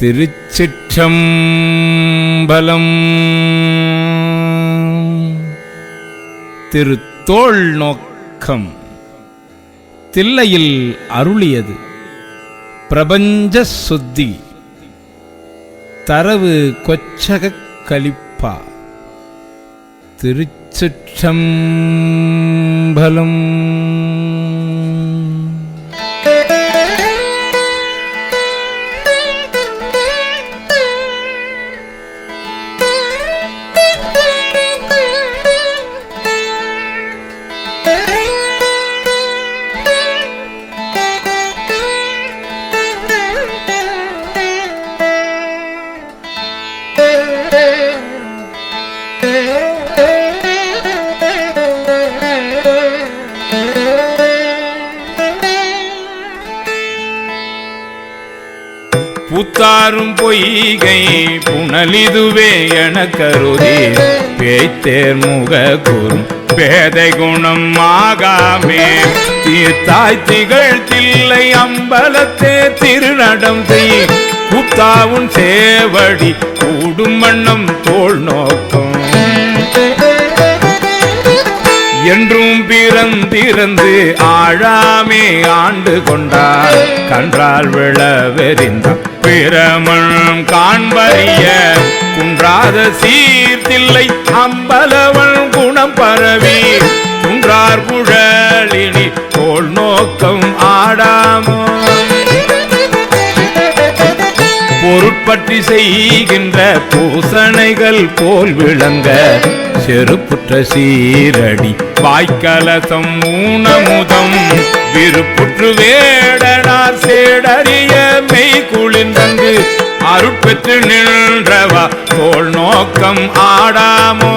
திருச்சிற்றம்பலம். திருத்தோள் நோக்கம் தில்லையில் அருளியது. பிரபஞ்ச சுத்தி தரவு கொச்சகக் கலிப்பா திருச்சிற்றம்பலம். பூத்தாரும் பொய்கை புனலிதுவே என கருதி பேய்த்தேர் முக கூறும் பேதை குணம் ஆகாமே. தீர்த்தாய் திகழ்த்தில்லை அம்பலத்தே திருநடம் செய். கூத்தாவுன் சேவடி கூடும் வண்ணம் தோல் நோக்கம். என்றும் பிறந்திருந்து ஆழாமே ஆண்டு கொண்டார். கன்றால் விழவெறிந்த சிரமம் காண்பறிய குன்றாத சீர்த்தில்லை அம்பலவன் குணம் பரவி குன்றார் குழலினி தோல் நோக்கம் ஆடாமோ? பொருட்பற்றி செய்கின்ற பூசணைகள் போல் விளங்க செருப்புற்ற சீரடி வாய்க்கலசம் ஊனமுதம். விருப்புற்று வேடனார் சேடறிய மெய் அருட்பெற்று நின்றவா தோல் நோக்கம் ஆடாமோ?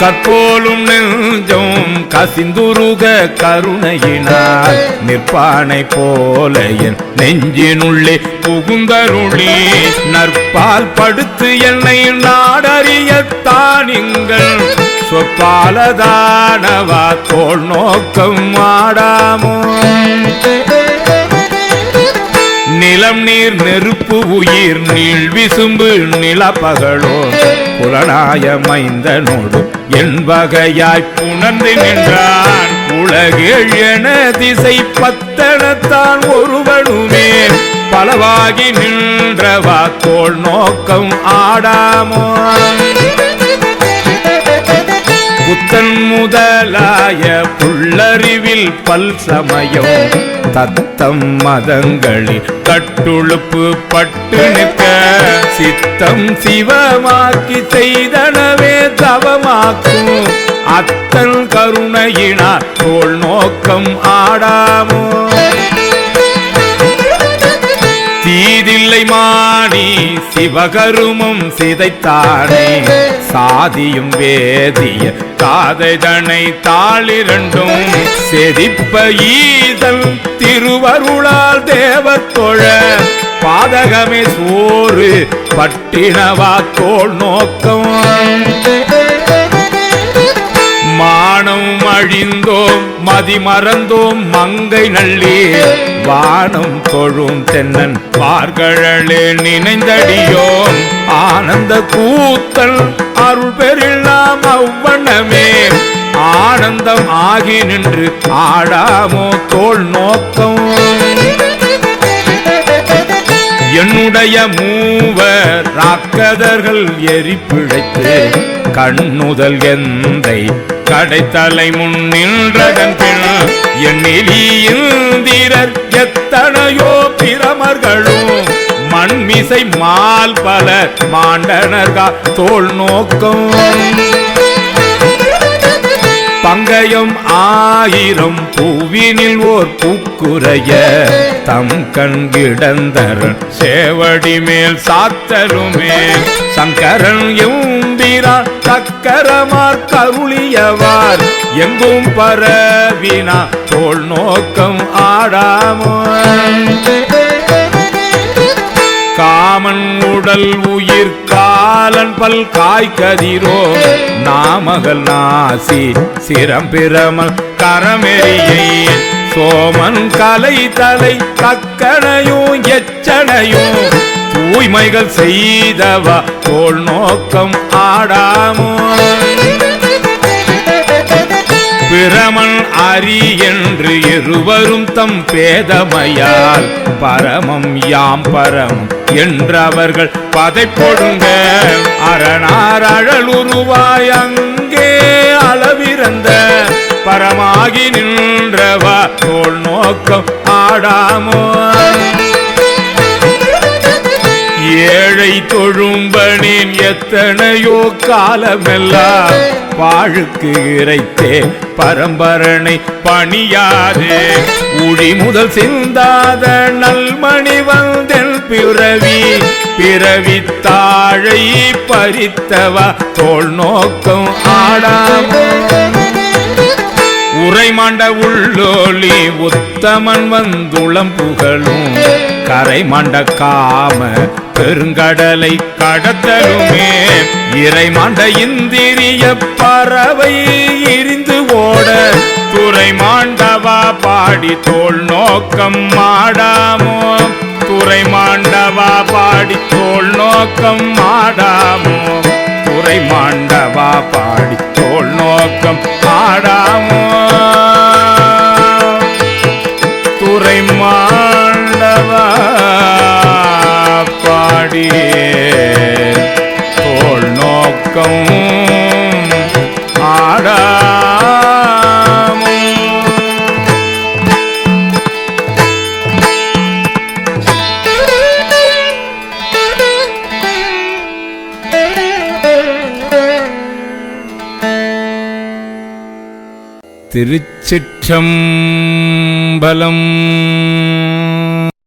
கற்போலும் நெஞ்சம் கசிந்துருக கருணையினால் நிற்பானை போல என் நெஞ்சினுள்ளே புகுந்தருளி நற்பால் படுத்து என்னை நாடறியத்தானிங்கள் சொற்பாலதானவா தோல் நோக்கம் ஆடாமோ? நிலம் நீர் நெருப்பு உயிர் நீள் விசும்பு நிலப்பகலோ. புலனாய மைந்தனோடு என் வகையாய் புணர்ந்து நின்றான். உலகில் என திசை பத்தனத்தான் ஒருவனுமே. பலவாகி நின்ற வாக்கோள் நோக்கம் ஆடாமோ. புல்லறிவில் பல் சமயம். தத்தம் மதங்களில் கட்டுழுப்பு பட்டு நிற்க. சித்தம் சிவமாக்கி செய்தனவே தவமாக்கும். அத்தன் கருணையினார் தோல் நோக்கம் ஆடாமோ. மாணி சிவகருமும் சிதைத்தானே? சாதியும் வேதிய காதைதனை தாளிரண்டும் செதிப்ப ஈதல் திருவருளால் தேவத்தொழ பாதகமே சோறு பட்டினவா தோல் நோக்கம். மானம் அழிந்தோம் மதி மறந்தோம் மங்கை நள்ளி வானம் தொழும் தென்னன் பார்கழலே நினைந்தடியோம். ஆனந்த கூத்தல் அருள் பெறில்லாம் அவ்வண்ணமே. ஆனந்தம் ஆகி நின்று ஆடாமோ தோல் நோக்கம். என்னுடைய மூவர் ராக்கதர்கள் எரிப்பிழைத்து கண்ணுதல் எந்தை கடைத்தலை முன் நின்றதன் பின் எண்ணிலியிந்திரர் எத்தனையோ பிரமர்களும் மண்மிசை மால் பல மாண்டனர்கா தோல் நோக்கம். பங்கயம் ஆயிரம் பூவினில் ஓர் பூக்குறைய தம் கண்கிடந்தரன் சேவடி மேல் சாத்தருமே. சங்கரன் எம்பிரான் சக்கரமார் கருளியவார் எங்கும் பரவினா தோல் நோக்கம் ஆடாமோ காமன் உடல் உயிர் காலன் பல் காய்கதிரோ நாமகள் நாசி சிரம்பிரமல் கரமெறியை. சோமன் கலை தலை தக்கனையும் எச்சனையும் தூய்மைகள் செய்தவா தோல் நோக்கம் ஆடாமோ. பிரமன் அரி என்று இருவரும் தம் பேதமையால் பரமம் யாம் பரம் என்றவர்கள் பதை பதைப்பொடுங்க அரணார் அழலுருவாய் அங்கே அளவிறந்த பரமாகி நின்றவா தோல் நோக்கம் ஆடாமோ. ஏழை தொழும்பனின் எத்தனையோ காலமெல்லாம் வாழுக்கு இறைத்தே பரம்பரனை பணியாதே. உடி முதல் சிந்தாத நல்மணி வந்தல் பிறவி பிறவி தாழை பறித்தவா தோல் நோக்கம் ஆடாமோ. உரைமாண்ட உள்ளோலி உத்தமன் வந்துளம் புகழும். கரை மண்டக்காம பெருங்கடலை கடத்தலுமே. இறைமாண்ட இந்திரிய பறவை எரிந்து ஓட. துறை மாண்டவா பாடி தோல் நோக்கம் மாடாமோ. துறை மாண்டவா பாடி தோல் நோக்கம் மாடாமோ. துறை மாண்டவா பாடி தோல் நோக்கம் திருச்சிற்றம்பலம்.